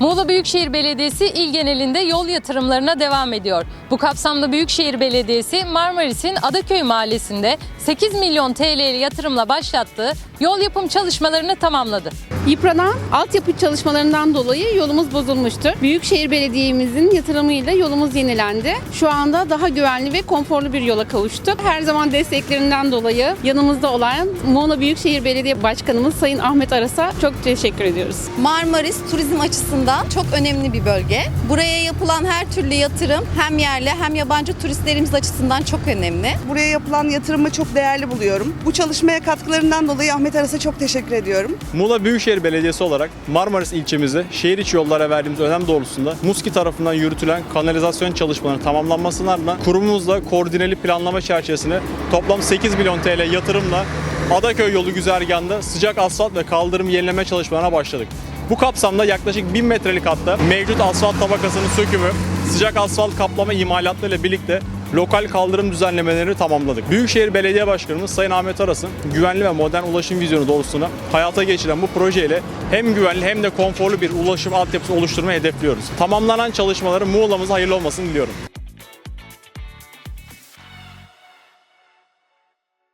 Muğla Büyükşehir Belediyesi il genelinde yol yatırımlarına devam ediyor. Bu kapsamda Büyükşehir Belediyesi Marmaris'in Adaköy Mahallesi'nde 8 milyon TL'li yatırımla başlattığı yol yapım çalışmalarını tamamladı. Yıpranan altyapı çalışmalarından dolayı yolumuz bozulmuştu. Büyükşehir Belediye'mizin yatırımıyla yolumuz yenilendi. Şu anda daha güvenli ve konforlu bir yola kavuştuk. Her zaman desteklerinden dolayı yanımızda olan Muğla Büyükşehir Belediye Başkanımız Sayın Ahmet Aras'a çok teşekkür ediyoruz. Marmaris turizm açısından çok önemli bir bölge. Buraya yapılan her türlü yatırım hem yerli hem yabancı turistlerimiz açısından çok önemli. Buraya yapılan yatırımı çok değerli buluyorum. Bu çalışmaya katkılarından dolayı Ahmet Aras'a çok teşekkür ediyorum. Muğla Büyükşehir Belediyesi olarak Marmaris ilçemizde şehir içi yollara verdiğimiz önem doğrultusunda MUSKİ tarafından yürütülen kanalizasyon çalışmalarının tamamlanmasının ardından kurumumuzla koordineli planlama çerçevesinde toplam 8 milyon TL yatırımla Adaköy yolu güzergahında sıcak asfalt ve kaldırım yenileme çalışmalarına başladık. Bu kapsamda yaklaşık 1000 metrelik hatta mevcut asfalt tabakasının sökümü, sıcak asfalt kaplama imalatlarıyla birlikte lokal kaldırım düzenlemelerini tamamladık. Büyükşehir Belediye Başkanımız Sayın Ahmet Aras'ın güvenli ve modern ulaşım vizyonu doğrultusunda hayata geçiren bu projeyle hem güvenli hem de konforlu bir ulaşım altyapısı oluşturmayı hedefliyoruz. Tamamlanan çalışmaları Muğla'mıza hayırlı olmasını diliyorum.